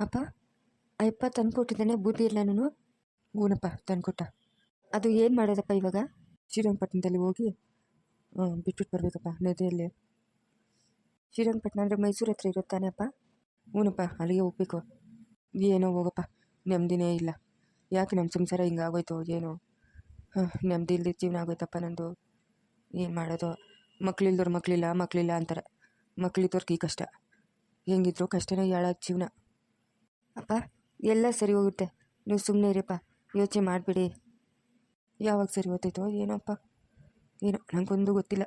ಅಪ್ಪ, ಅಯ್ಯಪ್ಪ ತಂದ್ಕೊಟ್ಟಿದ್ದಾನೆ, ಬೂದಿ ಇಲ್ಲ ನಾನು. ಹೂನಪ್ಪ, ತಂದ್ಕೊಟ್ಟ. ಅದು ಏನು ಮಾಡೋದಪ್ಪ ಇವಾಗ? ಶ್ರೀರಂಗಪಟ್ಟಣದಲ್ಲಿ ಹೋಗಿ ಬಿಟ್ಬಿಟ್ಟು ಬರಬೇಕಪ್ಪ, ನದಿಯಲ್ಲಿ. ಶ್ರೀರಂಗಪಟ್ಟಣ ಅಂದರೆ ಮೈಸೂರು ಹತ್ರ ಇರುತ್ತಾನೆ ಅಪ್ಪ? ಹೂನಪ್ಪ, ಅಲ್ಲಿಗೆ ಹೋಗ್ಬೇಕು. ಏನೋ ಹೋಗಪ್ಪ, ನೆಮ್ಮದಿನೇ ಇಲ್ಲ. ಯಾಕೆ ನಮ್ಮ ಸಂಸಾರ ಹಿಂಗೆ ಆಗೋಯ್ತು, ಏನೋ? ಹಾಂ, ನೆಮ್ಮದಿ ಇಲ್ಲದೆ ಜೀವನ ಆಗೋಯ್ತಪ್ಪ ನಂದು. ಏನು ಮಾಡೋದು? ಮಕ್ಳಿಲ್ದವ್ರು ಮಕ್ಕಳಿಲ್ಲ ಮಕ್ಕಳಿಲ್ಲ ಅಂತಾರೆ. ಮಕ್ಕಳಿದ್ದವ್ರಿಗೆ ಕಷ್ಟ. ಹೆಂಗಿದ್ರು ಕಷ್ಟನೇ ಹೇಳೋ ಜೀವನ. ಅಪ್ಪ ಎಲ್ಲ ಸರಿ ಹೋಗುತ್ತೆ. ನೀವು ಸುಮ್ಮನೆ ಇರಿಪ್ಪ ಯೋಚನೆ ಮಾಡಿಬಿಡಿ. ಯಾವಾಗ ಸರಿ ಹೋಗ್ತೈತೋ ಏನೋಪ್ಪ? ಏನೋ ನನಗೊಂದು ಗೊತ್ತಿಲ್ಲ.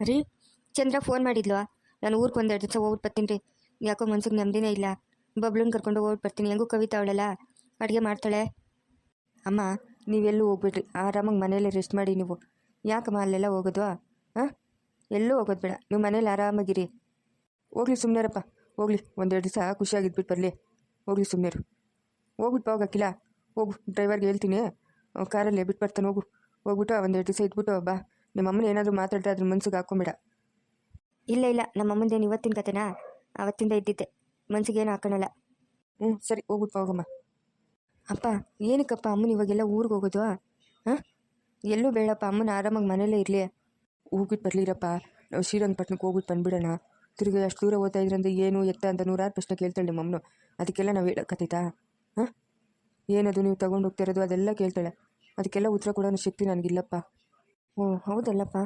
ರೀ ಚಂದ್ರ ಫೋನ್ ಮಾಡಿದ್ಲು. ನಾನು ಊರಿಗೆ ಎರಡು ದಿವಸ ಹೋಗ್ಬಿಟ್ಟು ಬರ್ತೀನಿ ರೀ. ಯಾಕೋ ಮನ್ಸಿಗೆ ನೆಮ್ಮದಿನೇ ಇಲ್ಲ. ಬಬ್ಲೂನ್ ಕರ್ಕೊಂಡು ಹೋಗ್ಬಿಟ್ಟು ಬರ್ತೀನಿ. ಹೆಂಗೂ ಕವಿತಾ ಅವಳಲ್ಲ ಅಡುಗೆ ಮಾಡ್ತಾಳೆ. ಅಮ್ಮ ನೀವೆಲ್ಲೂ ಹೋಗ್ಬಿಡ್ರಿ. ಆರಾಮಾಗಿ ಮನೇಲಿ ರೆಸ್ಟ್ ಮಾಡಿ ನೀವು. ಯಾಕಮ್ಮ ಅಲ್ಲೆಲ್ಲ ಹೋಗೋದು? ಹಾಂ? ಎಲ್ಲೂ ಹೋಗೋದು ಬೇಡ. ನೀವು ಮನೇಲಿ ಆರಾಮಾಗಿರಿ. ಹೋಗ್ಲಿ ಸುಮ್ಮನೆರಪ್ಪ ಹೋಗ್ಲಿ ಒಂದೆರಡು ದಿವಸ ಖುಷಿಯಾಗಿದ್ಬಿಟ್ಟು ಬರಲಿ. ಹೋಗ್ಲಿ ಸುಮ್ಮನೆರು ಹೋಗ್ಬಿಟ್ಟು ಹೋಗಕ್ಕಿಲ್ಲ ಹೋಗು ಡ್ರೈವರ್ಗೆ ಹೇಳ್ತೀನಿ. ಕಾರಲ್ಲಿ ಬಿಟ್ಟು ಬರ್ತಾನೆ ಹೋಗು. ಹೋಗ್ಬಿಟ್ಟು ಒಂದೆರಡು ದಿವಸ ಇದ್ಬಿಟ್ಟು ಬಾ. ನಿಮ್ಮ ಅಮ್ಮನ ಏನಾದರೂ ಮಾತಾಡಿದ್ರೆ ಅದ್ರ ಮನ್ಸಿಗೆ ಹಾಕೊಂಬೇಡ. ಇಲ್ಲ ಇಲ್ಲ. ನಮ್ಮ ಅಮ್ಮಂದೇನು ಇವತ್ತಿನ ಕತೆನಾ? ಅವತ್ತಿಂದ ಇದ್ದಿದ್ದೆ. ಮನ್ಸಿಗೆ ಏನು ಹಾಕೋಣಲ್ಲ. ಹ್ಞೂ ಸರಿ ಹೋಗ್ಬಿಟ್ಟು ಹೋಗಮ್ಮ. ಅಪ್ಪ ಏನಕ್ಕಪ್ಪ ಅಮ್ಮನ ಇವಾಗೆಲ್ಲ ಊರಿಗೆ ಹೋಗೋದು? ಹಾಂ? ಎಲ್ಲೂ ಬೇಡಪ್ಪ. ಅಮ್ಮನ ಆರಾಮಾಗಿ ಮನೇಲೇ ಇರಲಿ. ಹೋಗ್ಬಿಟ್ಟು ಬರಲಿರಪ್ಪ ನಾವು ಶ್ರೀರಂಗಪಟ್ಟಣಕ್ಕೆ ಹೋಗ್ಬಿಟ್ಟು ಬಂದ್ಬಿಡೋಣ. ತಿರುಗಿ ಅಷ್ಟು ದೂರ ಓದ್ತಾ ಇದ್ರಂದ್ರೆ ಏನು ಎತ್ತ ಅಂತ ನೂರಾರು ಪ್ರಶ್ನೆ ಕೇಳ್ತಾಳೆ ನಿಮ್ಮ ಅಮ್ಮನು. ಅದಕ್ಕೆಲ್ಲ ನಾವು ಹೇಳಕ್ಕತ್ತೈತಾ ಹಾಂ? ಏನದು ನೀವು ತೊಗೊಂಡು ಹೋಗ್ತಿರೋದು ಅದೆಲ್ಲ ಕೇಳ್ತಾಳೆ. ಅದಕ್ಕೆಲ್ಲ ಉತ್ತರ ಕೊಡೋ ಶಕ್ತಿ ನನಗಿಲ್ಲಪ್ಪ. ಓ, ಹೌದಲ್ಲಪ್ಪ.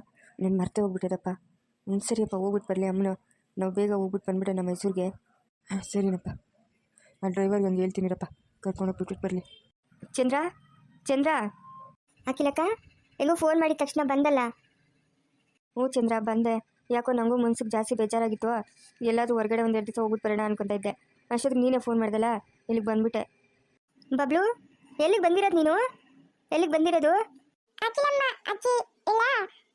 ನಾನು ಮರ್ತೇ ಹೋಗ್ಬಿಟ್ಟಿರಪ್ಪ ಹ್ಞೂ ಸರಿಯಪ್ಪ ಹೋಗ್ಬಿಟ್ಟು ಬರಲಿ ಅಮ್ಮನ. ನಾವು ಬೇಗ ಹೋಗ್ಬಿಟ್ಟು ನಮ್ಮ ಮೈಸೂರಿಗೆ. ಹಾಂ, ಸರಿನಪ್ಪ. ಆ ಡ್ರೈವರ್ಗೆ ಒಂದು ಹೇಳ್ತೀನಿರಪ್ಪ. ಕರ್ಕೊಂಡು ಬಿಟ್ಬಿಟ್ಟು ಬರಲಿ. ಚಂದ್ರ? ಚಂದ್ರ? ಅಖಿಲಕ್ಕ? ಹೆಂಗೋ ಫೋನ್ ಮಾಡಿದ ತಕ್ಷಣ ಬಂದಲ್ಲ? ಹ್ಞೂ ಚಂದ್ರ, ಬಂದೆ. ಯಾಕೋ ನನಗೂ ಮನ್ಸಿಗೆ ಜಾಸ್ತಿ ಬೇಜಾರಾಗಿತ್ತು. ಎಲ್ಲಾದರೂ ಹೊರಗಡೆ ಒಂದು ಎರಡು ದಿವಸ ಹೋಗ್ಬಿಟ್ಟು ಬರೋಣ ಅನ್ಕೊತಾ ಇದ್ದೆ. ಅಷ್ಟೊತ್ತಿಗೆ ನೀನೇ ಫೋನ್ ಮಾಡ್ದಲ್ಲ? ಇಲ್ಲಿಗೆ ಬಂದ್ಬಿಟ್ಟೆ. ಬಬ್ಲು ಎಲ್ಲಿಗೆ ಬಂದಿರೋದು ನೀನು? ಎಲ್ಲಿಗೆ ಬಂದಿರೋದು? ಅಖಿಲಮ್ಮ ಅಜ್ಜಿ ಇಲ್ಲ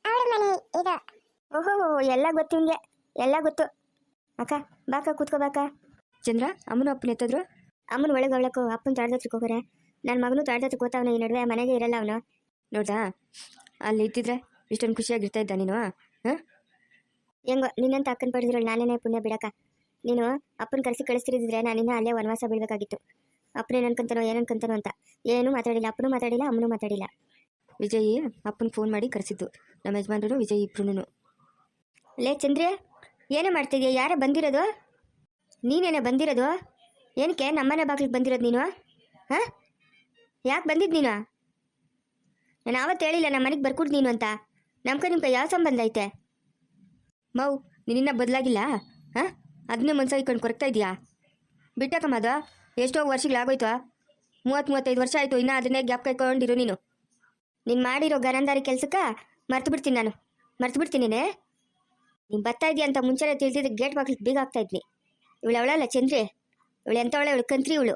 ಅವಳ ಮನೆ ಇದು. ಓಹೋ ಎಲ್ಲ ಗೊತ್ತು ನಿಮಗೆ ಎಲ್ಲ ಗೊತ್ತು. ಅಕ್ಕ ಬಾಕ ಕೂತ್ಕೋಬಾಕ ಚಂದ್ರ ಅಮ್ಮನ ಅಪ್ಪನ ಎತ್ತಿದ್ರು? ಅಮ್ಮನ ಒಳಗೆ ಅವಳಕ್ಕೂ ಅಪ್ಪನ ತಾಡ್ದತ್ರಕ್ಕೆ ಹೋಗೋರೆ. ನನ್ನ ಮಗನು ತಾಡ್ದತ್ರಕ್ಕೆ ಹೋಗ್ತಾವನ ಈ ನಡುವೆ ಮನೆಗೆ ಇರಲ್ಲ ಅವನು. ನೋಡ್ದಾ? ಅಲ್ಲಿ ಇದ್ದಿದ್ರೆ ಇಷ್ಟೊಂದು ಖುಷಿಯಾಗಿರ್ತಾ ಇದ್ದ ನೀನು ಹಾಂ? ಹೆಂಗೋ ನಿನ್ನಂತ ಅಕ್ಕನ ಪಡೆದಿರಲ್ಲ ನಾನೇನೇ ಪುಣ್ಯ ಬಿಡಕ್ಕ. ನೀನು ಅಪ್ಪನ ಕರೆಸಿ ಕಳಿಸ್ತಿರಿದ್ರೆ ನಾನಿನ್ನ ಅಲ್ಲೇ ವನವಾಸ ಬಿಡಬೇಕಾಗಿತ್ತು ಅಪ್ಪನೇನು ಅನ್ಕೊಂತಾನೋ ಏನು ಅನ್ಕೊಂತಾನೋ ಅಂತ. ಏನೂ ಮಾತಾಡಿಲ್ಲ ಅಪ್ಪನು ಮಾತಾಡಿಲ್ಲ ಅಮ್ಮನು ಮಾತಾಡಿಲ್ಲ. ವಿಜಯ್ ಅಪ್ಪನ ಫೋನ್ ಮಾಡಿ ಕರೆಸಿದ್ದು. ನಮ್ಮ ಯಜಮಾನ್ರು ವಿಜಯ್ ಇಬ್ರು ಲೇ ಚಂದ್ರಿ ಏನೇ ಮಾಡ್ತಿದ್ಯಾ? ಯಾರೇ ಬಂದಿರೋದು? ನೀನೇನೇ ಬಂದಿರೋದು? ಏನಕ್ಕೆ ನಮ್ಮನೆ ಬಾಗಿಲಿಗೆ ಬಂದಿರೋದು ನೀನು? ಹಾಂ? ಯಾಕೆ ಬಂದಿದ್ದು ನೀನು? ನಾನು ಆವತ್ತು ಹೇಳಿಲ್ಲ ನಮ್ಮ ಮನೆಗೆ ಬರ್ಕೊಡ್ದು ನೀನು ಅಂತ. ನಮ್ಕ ನಿಮ್ಗೆ ಯಾವ ಸಂಬಂಧ ಐತೆ? ಮೌ ನಿನ್ನ ಬದಲಾಗಿಲ್ಲ? ಹಾಂ? ಅದನ್ನೇ ಮನ್ಸಾಗಿ ಇಟ್ಕೊಂಡು ಕೊರಕ್ತಾ ಇದೆಯಾ ಬಿಟ್ಟಕ್ಕಮ್ಮ ಅದು ಎಷ್ಟೋ ವರ್ಷಗಳಾಗೋಯ್ತು ಮೂವತ್ತು ಮೂವತ್ತೈದು ವರ್ಷ ಆಯಿತು, ಇನ್ನೂ ಅದನ್ನೇ ಗ್ಯಾಪ್ ಕೈಕೊಂಡಿರು ನೀನು. ನೀನು ಮಾಡಿರೋ ಗರಂದಾರಿ ಕೆಲಸಕ್ಕೆ ಮರ್ತು ಬಿಡ್ತೀನಿ ನಾನು. ಮರ್ತು ಬಿಡ್ತೀನಿನೇ ನೀನು ಬರ್ತಾ ಇದೀಯ ಅಂತ ಮುಂಚೆನೇ ತಿಳಿದಿದ್ದು ಗೇಟ್ ಬಾಗಿಲಿಗೆ ಬೀಗ ಹಾಕ್ತಾ ಇದ್ನಿ. ಇವಳು ಅವಳಲ್ಲ, ಚಂದ್ರಿ. ಇವಳು ಎಂಥವಳೆ ಇವಳು, ಕಂತ್ರಿ ಇವಳು.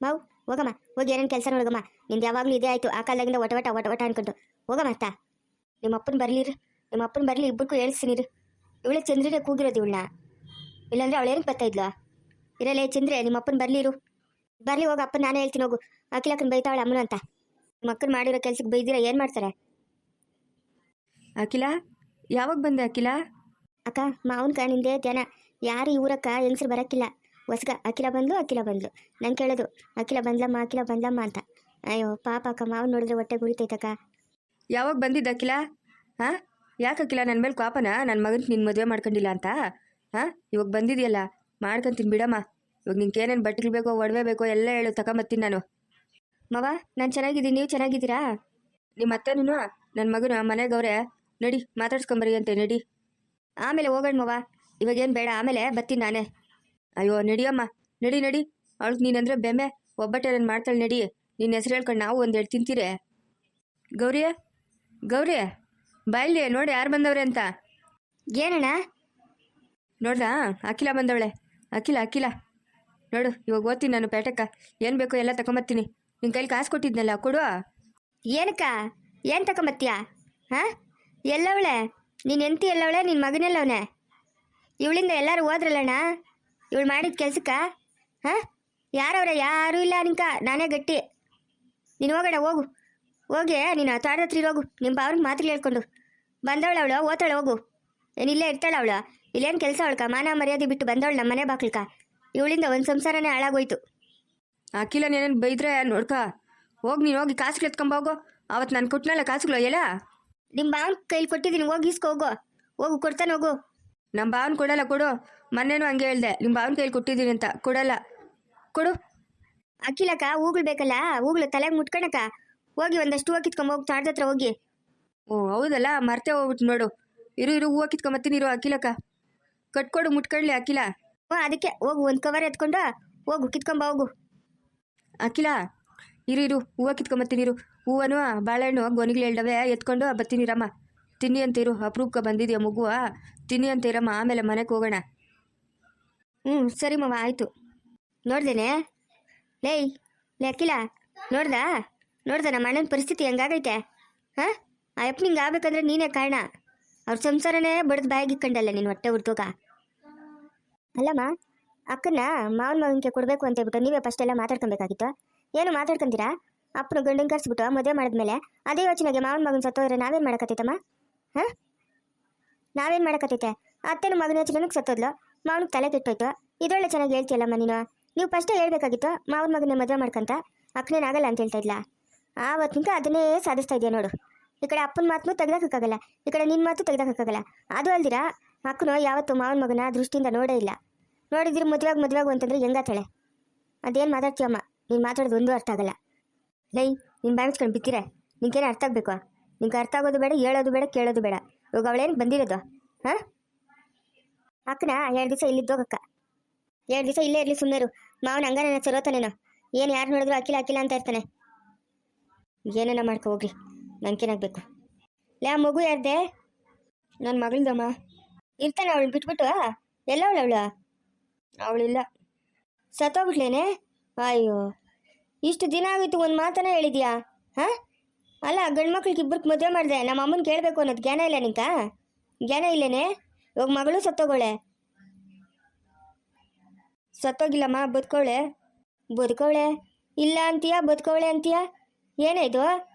ಮಾವು ಹೋಗಮ್ಮ, ಹೋಗಿ ಏನೇನು ಕೆಲಸ ನೋಡಗಮ್ಮ ನಿಂದು ಯಾವಾಗಲೂ ಇದೇ ಆಯಿತು. ಆ ಕಾಲದಾಗಿಂದ ಒಟ ಒಟವಟ ಒಟ ಒಟ ಅನ್ಕೊಂಡು ಹೋಗಮ್ಮ ಅತ್ತ. ನಿಮ್ಮ ಅಪ್ಪನ ಬರಲಿರು. ನಿಮ್ಮ ಅಪ್ಪನ ಬರಲಿ ಇಬ್ಬರಿಗೂ ಹೇಳ್ಸಿನಿರು ಇವಳೆ ಚಂದ್ರಿನೇ ಕೂಗಿರೋದು ಇವಳನ್ನ. ಇಲ್ಲಾಂದ್ರೆ ಅವಳೇನಕ್ಕೆ ಬರ್ತಾ ಇದ್ಲಾ? ಇರಲೇ ಚಂದ್ರೆ ನಿಮ್ಮ ಅಪ್ಪನ ಬರಲಿರು ಬರಲಿ ಹೋಗ ಅಪ್ಪ ನಾನೇ ಹೇಳ್ತೀನಿ ಹೋಗು. ಅಖಿಲಕ್ಕನ ಬೈತಾವಳೆ ಅಮ್ಮನ ಅಂತ. ನಿಮ್ಮ ಅಕ್ಕನ ಮಾಡಿರೋ ಕೆಲ್ಸಕ್ಕೆ ಬೈದಿರ ಏನು ಮಾಡ್ತಾರೆ? ಅಖಿಲ ಯಾವಾಗ ಬಂದೆ ಅಖಿಲ? ಅಕ್ಕ ಮಾವನ ನಿಂದೆ ಧ್ಯಾನ. ಯಾರು ಈ ಊರಕ್ಕ ಹೆಂಗಸರು ಬರಕ್ಕಿಲ್ಲ. ಹೊಸ್ಗ ಅಖಿಲ ಬಂದ್ಲು ಅಖಿಲ ಬಂದ್ಲು. ನಂಗೆ ಕೇಳೋದು ಅಖಿಲ ಬಂದ್ಲಮ್ಮ ಅಖಿಲ ಬಂದ್ಲಮ್ಮ ಅಂತ. ಅಯ್ಯೋ ಪಾಪ ಅಕ್ಕ ಮಾವನ್ ನೋಡಿದ್ರೆ ಹೊಟ್ಟೆ ಗುರಿತೈತಕ್ಕ ಯಾವಾಗ ಬಂದಿದ್ದ ಅಖಿಲ? ಹಾಂ ಯಾಕೆ ಅಖಿಲ? ನನ್ನ ಮೇಲೆ ಕೋಪನ ನನ್ನ ಮಗನ ನಿನ್ನ ಮದುವೆ ಮಾಡ್ಕೊಂಡಿಲ್ಲ ಅಂತ? ಹಾಂ? ಇವಾಗ ಬಂದಿದೆಯಲ್ಲ, ಮಾಡ್ಕೊಂತೀನಿ ಬಿಡಮ್ಮ. ಇವಾಗ ನಿಂಗೆ ಏನೇನು ಬಟ್ಟೆಗಳು ಬೇಕೋ, ಒಡವೆ ಬೇಕೋ, ಎಲ್ಲ ಹೇಳು, ತಗೊಂಬತ್ತೀನಿ ನಾನು. ಮವ, ನಾನು ಚೆನ್ನಾಗಿದ್ದೀನಿ, ನೀವು ಚೆನ್ನಾಗಿದ್ದೀರಾ? ನಿಮ್ಮ ಅತ್ತನೂ, ನೀನು ನನ್ನ ಮಗನ ಮನೆಗವ್ರೆ ನಡಿ, ಮಾತಾಡ್ಸ್ಕೊಂಬರಿ ಅಂತೆ, ನಡಿ. ಆಮೇಲೆ ಹೋಗೋಣ ಮವ. ಇವಾಗೇನು ಬೇಡ, ಆಮೇಲೆ ಬರ್ತೀನಿ ನಾನೇ. ಅಯ್ಯೋ, ನಡಿಯಮ್ಮ, ನಡಿ ನಡಿ. ಅವಳಿಗೆ ನೀನಂದ್ರೆ ಬೆಮ್ಮೆ. ಒಬ್ಬಟ್ಟೆ ನಾನು ಮಾಡ್ತಾಳೆ ನಡಿ. ನಿನ್ನ ಹೆಸರು ಹೇಳ್ಕೊಂಡು ನಾವು ಒಂದೆರಡು ತಿಂತೀರಿ. ಗೌರಿಯ ಗೌರಿ ಬಾಯ್ಲಿ ನೋಡಿ ಯಾರು ಬಂದವ್ರೆ ಅಂತ. ಏನಣ್ಣ? ನೋಡ್ದಾ? ಅಖಿಲ ಬಂದವಳೆ. ಅಖಿಲ ಅಖಿಲ. ನೋಡು ಇವಾಗ ಓದ್ತೀನಿ ನಾನು ಪೇಟಕ್ಕ. ಏನು ಬೇಕು ಎಲ್ಲ ತಗೊಂಬರ್ತೀನಿ ನಿನ್ನ ಕೈಲಿ ಕಾಸು ಕೊಟ್ಟಿದ್ನಲ್ಲ ಕೊಡು ಏನಕ್ಕ? ಏನು ತಗೊಂಬತ್ತೀಯ ಹಾಂ? ಎಲ್ಲವಳೆ? ನೀನು ಎಂತಿ ಎಲ್ಲವಳೆ? ನಿನ್ನ ಮಗನೆಲ್ಲವನೇ? ಇವಳಿಂದ ಎಲ್ಲರೂ ಹೋದ್ರಲ್ಲಣ್ಣ? ಇವಳು ಮಾಡಿದ ಕೆಲಸಕ್ಕ? ಹಾಂ? ಯಾರವ್ರ? ಯಾರೂ ಇಲ್ಲ ನಿನ್ಕ. ನಾನೇ ಗಟ್ಟಿ. ನೀನು ಹೋಗೋಣ ಹೋಗು. ಹೋಗಿ ನೀನು ತೋಟದ ಹತ್ರ ಹೋಗು ನಿಮ್ಮ ಅವ್ರಿಗೆ ಮಾತ್ರ ಹೇಳ್ಕೊಂಡು. ಬಂದವಳು ಅವಳು ಓತಾಳೆ ಹೋಗು. ಏನಿಲ್ಲೇ ಇರ್ತಾಳ ಅವಳು. ಇಲ್ಲೇನು ಕೆಲಸ ಅವಳ್ಕ ಮಾನ ಮರ್ಯಾದೆ ಬಿಟ್ಟು ಬಂದವಳು ನಮ್ಮ ಮನೆ ಬಾಕ್ಲಕ್ಕ ಇವಳಿಂದ ಒಂದು ಸಂಸಾರನೇ ಹಾಳಾಗೋಯ್ತು. ಅಖಿಲ ಏನೇನು ಬೈದ್ರೆ ನೋಡ್ಕ? ಹೋಗಿ ನೀನು ಹೋಗಿ ಕಾಸುಗಳು ಎತ್ಕೊಂಬೋಗು ಅವತ್ತು ನಾನು ಕೊಟ್ಟನಲ್ಲ ಕಾಸುಗಳು ಎಲ್ಲ ನಿಮ್ಮ ಬಾವನ್ ಕೈಲಿ ಕೊಟ್ಟಿದ್ದೀನಿ ಹೋಗಿ ಇಸ್ಕೊ ಹೋಗು. ಹೋಗು ಕೊಡ್ತಾನೆ ಹೋಗು. ನಮ್ಮ ಭಾವನ ಕೊಡಲ್ಲ ಕೊಡು. ಮೊನ್ನೆನೂ ಹಂಗೆ ಹೇಳ್ದೆ. ನಿಮ್ಮ ಭಾವನ ಕೈಲಿ ಕೊಟ್ಟಿದ್ದೀನಿ ಅಂತ. ಕೊಡಲ್ಲ. ಕೊಡು. ಅಕ್ಕಿಲಕ್ಕ ಹೂಗಳು ಬೇಕಲ್ಲ? ಹೂಗಳು ತಲೆಗೆ ಮುಟ್ಕೊಳಕ ಹೋಗಿ ಒಂದಷ್ಟು ಹೋಗಿ ಕಿತ್ಕೊಂಡ್ ಹೋಗಿ ತಾಡ್ದ ಹತ್ರ ಹೋಗಿ. ಓ ಹೌದಲ್ಲ? ಮರ್ತೆ ಹೋಗ್ಬಿಟ್ಟು ನೋಡು. ಇರು ಇರು ಹೂವು ಕಿತ್ಕೊಂಬತ್ತೀನಿ ಇರು ಅಖಿಲಕ್ಕ. ಕಟ್ಕೊಡು ಮುಟ್ಕೊಳ್ಳಿ ಅಖಿಲ. ಓ ಅದಕ್ಕೆ. ಹೋಗು ಒಂದು ಕವರ್ ಎತ್ಕೊಂಡು ಹೋಗು ಕಿತ್ಕೊಂಬ ಹೋಗು. ಅಖಿಲ ಇರು ಇರು ಹೂವು ಕಿತ್ಕೊಂಬತ್ತೀನಿ ಇರು. ಹೂವನು ಬಾಳೆಹಣ್ಣು ಗೊನಿಗಳು ಹೇಳ್ದವೆ. ಎತ್ಕೊಂಡು ಬತ್ತೀನಿ ರಮ್ಮ ತಿನ್ನಿ ಅಂತ ಇರು. ಅಪ್ರೂಪಕ್ಕೆ ಬಂದಿದೆಯಾ ಮಗುವ? ತಿನ್ನಿ ಅಂತ ಇರಮ್ಮ ಆಮೇಲೆ ಮನೆಗೆ ಹೋಗೋಣ. ಹ್ಞೂ ಸರಿ ಮಾವ ಆಯಿತು. ನೋಡ್ದೇನೆ? ಲೇಯ್ ಲೇ ಅಕ್ಕಿಲ ನೋಡ್ದಾ? ನೋಡ್ದ? ನಮ್ಮ ಅಣ್ಣನ ಪರಿಸ್ಥಿತಿ ಹೆಂಗಾಗೈತೆ? ಹಾಂ? ಆ ಯಪ್ಪ ನಿಂಗೆ ಆಗ್ಬೇಕಂದ್ರೆ ನೀನೇ ಕಾರಣ. ಅವ್ರ ಸಂಸಾರನೇ ಬಡ್ದು ಬಾಯಾಗಿಕ್ಕಂಡಲ್ಲ ನೀನು ಹೊಟ್ಟೆ ಹುಡ್ತೋಗ ಅಲ್ಲಮ್ಮ ಅಕ್ಕನ ಮಾವನ ಮಗನಿಗೆ ಕೊಡಬೇಕು ಅಂತ ಹೇಳ್ಬಿಟ್ಟು ನೀವೇ ಫಸ್ಟ್ ಎಲ್ಲ ಮಾತಾಡ್ಕೊಬೇಕಾಗಿತ್ತು. ಏನು ಮಾತಾಡ್ಕೊಂತೀರಾ? ಅಪ್ಪನ ಗಂಡನ ಕರ್ಸ್ಬಿಟ್ಟು ಮದುವೆ ಮಾಡಿದ್ಮೇಲೆ ಅದೇ ಯೋಚನೆಗೆ ಮಾವನ ಮಗನ ಸತ್ತೋದ್ರೆ ನಾವೇನು ಮಾಡಕತ್ತೈತಮ್ಮ? ಹಾಂ? ನಾವೇನು ಮಾಡಕತ್ತೈತೆ? ಅತ್ತೆನ ಮಗನ ಯೋಚನೆಗೆ ಸತ್ತೋದ್ಲು. ಮಾವನಿಗೆ ತಲೆ ಕೆಟ್ಟೋಯ್ತು. ಇದೊಳ್ಳೆ ಚೆನ್ನಾಗಿ ಹೇಳ್ತೀಯಲ್ಲಮ್ಮ ನೀನು? ನೀವು ಫಸ್ಟೇ ಹೇಳ್ಬೇಕಾಗಿತ್ತು ಮಾವನ ಮಗನ ಮದುವೆ ಮಾಡ್ಕಂತ? ಅಕ್ಕನೇನಾಗಲ್ಲ ಅಂತ ಹೇಳ್ತಾ ಇದ್ಲ? ಆವತ್ತಿಂದ ಅದನ್ನೇ ಸಾಧಿಸ್ತಾ ಇದೆಯಾ ನೋಡು. ಈ ಕಡೆ ಅಪ್ಪನ ಮಾತು ತೆಗ್ದಾಕಕ್ಕಾಗಲ್ಲ ಈ ಕಡೆ ನಿನ್ನ ಮಾತು ತೆಗ್ದಾಕಕ್ಕಾಗಲ್ಲ ಅದು ಅಲ್ದಿರಾ? ಅಕ್ಕನು ಯಾವತ್ತು ಮಾವನ ಮಗನ ದೃಷ್ಟಿಯಿಂದ ನೋಡೇ ಇಲ್ಲ. ನೋಡಿದ್ರೆ ಮದುವೆಗೆ ಮದುವೆಗು ಅಂತಂದ್ರೆ ಹೆಂಗಾತಾಳೆ ಅದೇನು ಮಾತಾಡ್ತೀಯಮ್ಮ ನೀನು ಮಾತಾಡೋದು ಒಂದು ಅರ್ಥ ಆಗಲ್ಲ. ಲೈ, ನೀನು ಬಾಯಿಸ್ಕೊಂಡು ಬಿತ್ತೀರ ನಿಂಗೇನು ಅರ್ಥ ಆಗಬೇಕು? ನಿಂಗೆ ಅರ್ಥ ಆಗೋದು ಬೇಡ, ಹೇಳೋದು ಬೇಡ, ಕೇಳೋದು ಬೇಡ. ಇವಾಗ ಅವಳೇನು ಬಂದಿರೋದು? ಹಾಂ? ಅಕ್ಕನ ಎರಡು ದಿವಸ ಇಲ್ಲಿದ್ದೋಗಕ್ಕ ಎರಡು ದಿವಸ ಇಲ್ಲೇ ಇರಲಿ ಸುಮ್ಮನೆ ಮಾವನ ಹಂಗಾರ ಸರೋತಾನೇನೋ ಏನು ಯಾರು ನೋಡಿದ್ರು ಅಕ್ಕಿಲ್ಲ ಅಕ್ಕಿಲ್ಲ ಅಂತ ಇರ್ತಾನೆ. ಏನೇನೋ ಮಾಡ್ಕೊ ಹೋಗ್ರಿ. ನಂಗೇನಾಗಬೇಕು ಲೇ, ಆ ಮಗು ಯಾರ್ದೆ? ನನ್ನ ಮಗಳದಮ್ಮ ಇರ್ತಾನೆ ಅವಳು, ಬಿಟ್ಬಿಟ್ಟು? ಎಲ್ಲ ಅವಳು? ಅವಳು ಅವಳಿಲ್ಲ. ಸತ್ತೋಗ್ಬಿಟ್ಲೇನೆ? ಅಯ್ಯೋ. ಇಷ್ಟು ದಿನ ಆಗಿತ್ತು ಒಂದು ಮಾತನ್ನ ಹೇಳಿದ್ಯಾ? ಹಾಂ? ಅಲ್ಲ ಗಂಡು ಮಕ್ಳಿಗೆ ಇಬ್ಬರಿಗೆ ಮದುವೆ ಮಾಡಿದೆ, ನಮ್ಮ ಅಮ್ಮನ ಕೇಳಬೇಕು ಅನ್ನೋದು ಜ್ಞಾನ ಇಲ್ಲ ನಿಂಕ ಜ್ಞಾನ ಇಲ್ಲೇನೆ? ಇವಾಗ ಮಗಳು ಸತ್ತೋಗೋಳೆ ಸತ್ತೋಗಿಲ್ಲಮ್ಮ ಬದುಕೋಳೆ ಬದುಕೋಳೆ ಇಲ್ಲ ಅಂತೀಯ ಬದುಕೋಳೆ ಅಂತೀಯ? ಏನಾಯ್ತು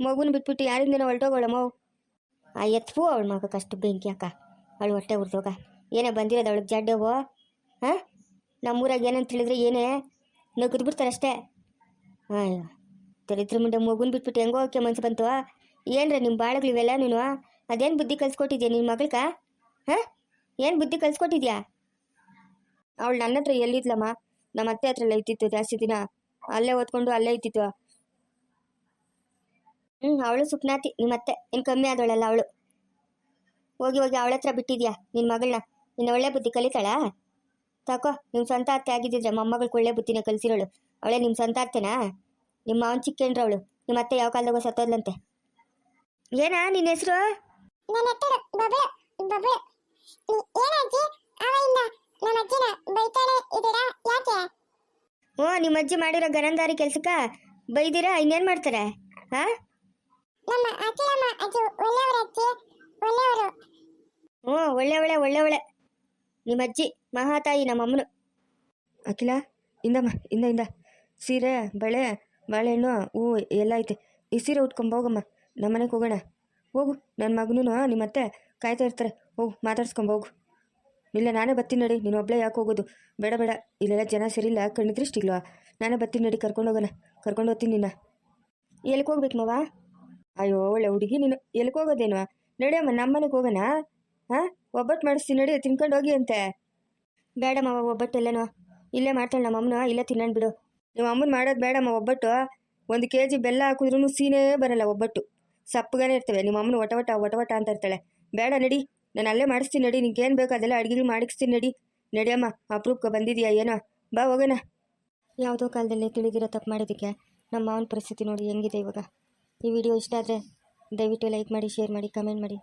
ಮಗುನ ಬಿಟ್ಬಿಟ್ಟು ಯಾರಿಂದ ಹೊರಟೋಗೋಳ ಮಗು ಆ ಎತ್ಪು ಅವಳ ಮಗ ಕಷ್ಟ ಬೆಂಕಿ ಅಕ್ಕ ಅವಳು ಹೊಟ್ಟೆ ಉರ್ದೋಗ. ಏನೇ ಬಂದಿರೋದು ಅವಳಿಗೆ ಜಡ್ಡವು ಹಾಂ? ನಮ್ಮೂರಾಗ ಏನಂತ ಹೇಳಿದ್ರೆ ಏನೇ? ನಗದು ಬಿಡ್ತಾರಷ್ಟೇ ಹಾಂ ದರಿದ್ರ ಮುಂದೆ ಮಗುನ ಬಿಟ್ಬಿಟ್ಟು ಹೆಂಗೋ ಓಕೆ ಮನ್ಸು ಬಂತು. ಏನ್ರ ನಿಮ್ಮ ಬಾಳಗಳಿವೆಲ್ಲ ನೀನು? ಅದೇನು ಬುದ್ಧಿ ಕಲ್ಸ್ಕೊಟ್ಟಿದ್ಯಾ ನಿನ್ನ ಮಗಳ್ಕ? ಹಾಂ? ಏನು ಬುದ್ಧಿ ಕಲ್ಸ್ಕೊಟ್ಟಿದ್ಯಾ? ಅವಳು ನನ್ನ ಹತ್ರ ಎಲ್ಲಿದ್ಲಮ್ಮ? ನಮ್ಮ ಅತ್ತೆ ಹತ್ರ ಎಲ್ಲ ಇತ್ತಿತ್ತು ಜಾಸ್ತಿ ದಿನ. ಅಲ್ಲೇ ಓದ್ಕೊಂಡು ಅಲ್ಲೇ ಇತ್ತಿತ್ತು ಹ್ಞೂ ಅವಳು ಸುಖನಾತಿ. ನಿಮ್ಮ ಅತ್ತೆ ಇನ್ನು ಕಮ್ಮಿ ಆದವಳಲ್ಲ ಅವಳು. ಹೋಗಿ ಹೋಗಿ ಅವಳ ಹತ್ರ ಬಿಟ್ಟಿದ್ಯಾ ನಿನ್ನ ಮಗಳನ್ನ ನಿನ್ನ ಒಳ್ಳೆ ಬುದ್ಧಿ ಕಲಿತಾಳಾ? ತಕೋ ನಿಮ್ಮ ಸ್ವಂತ ಅತ್ತೆ ಆಗಿದ್ದಿದ್ರೆ ಮೊಮ್ಮಗಳು ಒಳ್ಳೆ ಬುದ್ಧಿನ ಕಲಿಸಿರೋಳು. ಅವಳೇ ನಿಮ್ಮ ಸ್ವಂತ ಅತ್ತೆನಾ? ನಿಮ್ಮ ಅವನ್ ಚಿಕ್ಕೇನ್ರ ಅವಳು. ನಿಮ್ಮ ಅತ್ತೆ ಯಾವ ಕಾಲದಾಗ ಸತ್ತೋದ್ಲಂತೆ? ಏನಾ ನಿನ್ನ ಹೆಸರು? ನನ್ನ ಹೆಸರು ಬಬ್ಲು. ಬಬ್ಲು. ಏನಾಯ್ತು ಅವಾಗಿಂದ ನಮ್ಮ ಅಜ್ಜಿನ ಬೈತಾನೆ ಇದ್ದೀರಾ ಯಾಕೆ? ಹ್ಞೂ ನಿಮ್ಮ ಅಜ್ಜಿ ಮಾಡಿರೋ ಗರಂದಾರಿ ಕೆಲ್ಸಕ್ಕ? ಬೈದಿರಾ? ಇನ್ನೇನು ಮಾಡ್ತಾರೆ? ಹಾಂ ನಮ್ಮ ಅಖಿಲಮ್ಮ ಅಜ್ಜಿ ಒಳ್ಳೆಯವರು ಅಜ್ಜಿ ಒಳ್ಳೆಯವರು. ಹ್ಞೂ ಒಳ್ಳೆ ಒಳ್ಳೆ ಒಳ್ಳೆ ಒಳ್ಳೆ ನಿಮ್ಮ ಅಜ್ಜಿ, ಮಹಾತಾಯಿ ನಮ್ಮ ಅಮ್ಮನು ಅಖಿಲ, ಇಂದಮ್ಮ, ಇಂದ ಇಂದ. ಸೀರೆ, ಬಳೆ, ಬಾಳೆಹಣ್ಣು ಹೂವು ಎಲ್ಲ ಐತೆ. ಈ ಸೀರೆ ಉಟ್ಕೊಂಬ ಹೋಗಮ್ಮ. ನಮ್ಮ ಮನೆಗೆ ಹೋಗೋಣ. ಹೋಗು ನನ್ನ ಮಗನೂ ನಿಮ್ಮ ಅತ್ತೆ ಕಾಯ್ತಾ ಇರ್ತಾರೆ. ಹೋಗು ಮಾತಾಡ್ಸ್ಕೊಂಬ ಹೋಗು. ಇಲ್ಲ ನಾನೇ ಬರ್ತೀನಿ ನಡಿ. ನೀನು ಒಬ್ಬಳೇ ಯಾಕೆ ಹೋಗೋದು? ಬೇಡ ಬೇಡ. ಇಲ್ಲೆಲ್ಲ ಜನ ಸರಿಯಿಲ್ಲ ಕಣ್ಣಿದ್ರೆ ಇಷ್ಟಿಲ್ವಾ ನಾನೇ ಬರ್ತೀನಿ ನಡಿ, ಕರ್ಕೊಂಡು ಹೋಗೋಣ. ಕರ್ಕೊಂಡು ಹೋಗ್ತೀನಿ ನಿನ್ನ. ಎಲ್ಲಿಗೆ ಹೋಗ್ಬೇಕು ಮವ? ಅಯ್ಯೋ, ಒಳ್ಳೆ ಹುಡುಗಿ ನೀನು. ಎಲ್ಲಿಗೆ ಹೋಗೋದೇನು? ನಡಿಯಮ್ಮ ನಮ್ಮ ಮನೆಗೆ ಹೋಗೋಣ? ಹಾಂ? ಒಬ್ಬಟ್ಟು ಮಾಡಿಸ್ತೀನಿ ನಡಿ, ತಿನ್ಕೊಂಡು ಹೋಗಿ ಅಂತೆ. ಬೇಡಮ್ಮ, ಒಬ್ಬಟ್ಟು ಒಬ್ಬಟ್ಟೆಲ್ಲನೋ ಇಲ್ಲೇ ಮಾಡ್ತಾಳೆ ನಮ್ಮ ಅಮ್ಮನ, ಇಲ್ಲೇ ತಿನ್ನೋಣ ಬಿಡು. ನಿಮ್ಮ ಅಮ್ಮನ ಮಾಡೋದು ಬೇಡಮ್ಮ, ಒಬ್ಬಟ್ಟು. ಒಂದು ಕೆ ಜಿ ಬೆಲ್ಲ ಹಾಕಿದ್ರೂ ಸೀನೇ ಬರಲ್ಲ ಒಬ್ಬಟ್ಟು. ಸಪ್ಪಗಾನೆ ಇರ್ತವೆ, ನಿಮ್ಮ ಅಮ್ಮನ ಒಟ ಒಟ ಒಟ ಒಟ ಅಂತ ಇರ್ತಾಳೆ. ಬೇಡ ನಡಿ, ನಾನು ಅಲ್ಲೇ ಮಾಡಿಸ್ತೀನಿ ನಡಿ, ನಿಂಗೆ ಏನು ಬೇಕು ಅದೆಲ್ಲ ಅಡುಗೆಗಳು ಮಾಡಿಸ್ತೀನಿ ನಡಿ. ನಡಿಯಮ್ಮ ಅಪ್ರೂಪಕ್ಕೆ ಬಂದಿದ್ಯಾ, ಏನೋ? ಬಾ ಹೋಗೋಣ. ಯಾವುದೋ ಕಾಲದಲ್ಲಿ ತಿಳಿದಿರೋ ತಪ್ಪು ಮಾಡಿದ್ದಕ್ಕೆ ನಮ್ಮ ಮಾವನ ಪರಿಸ್ಥಿತಿ ನೋಡಿ ಹೆಂಗಿದೆ ಇವಾಗ. ಈ ವಿಡಿಯೋ ಇಷ್ಟ ಆದರೆ ದಯವಿಟ್ಟು ಲೈಕ್ ಮಾಡಿ ಶೇರ್ ಮಾಡಿ ಕಮೆಂಟ್ ಮಾಡಿ.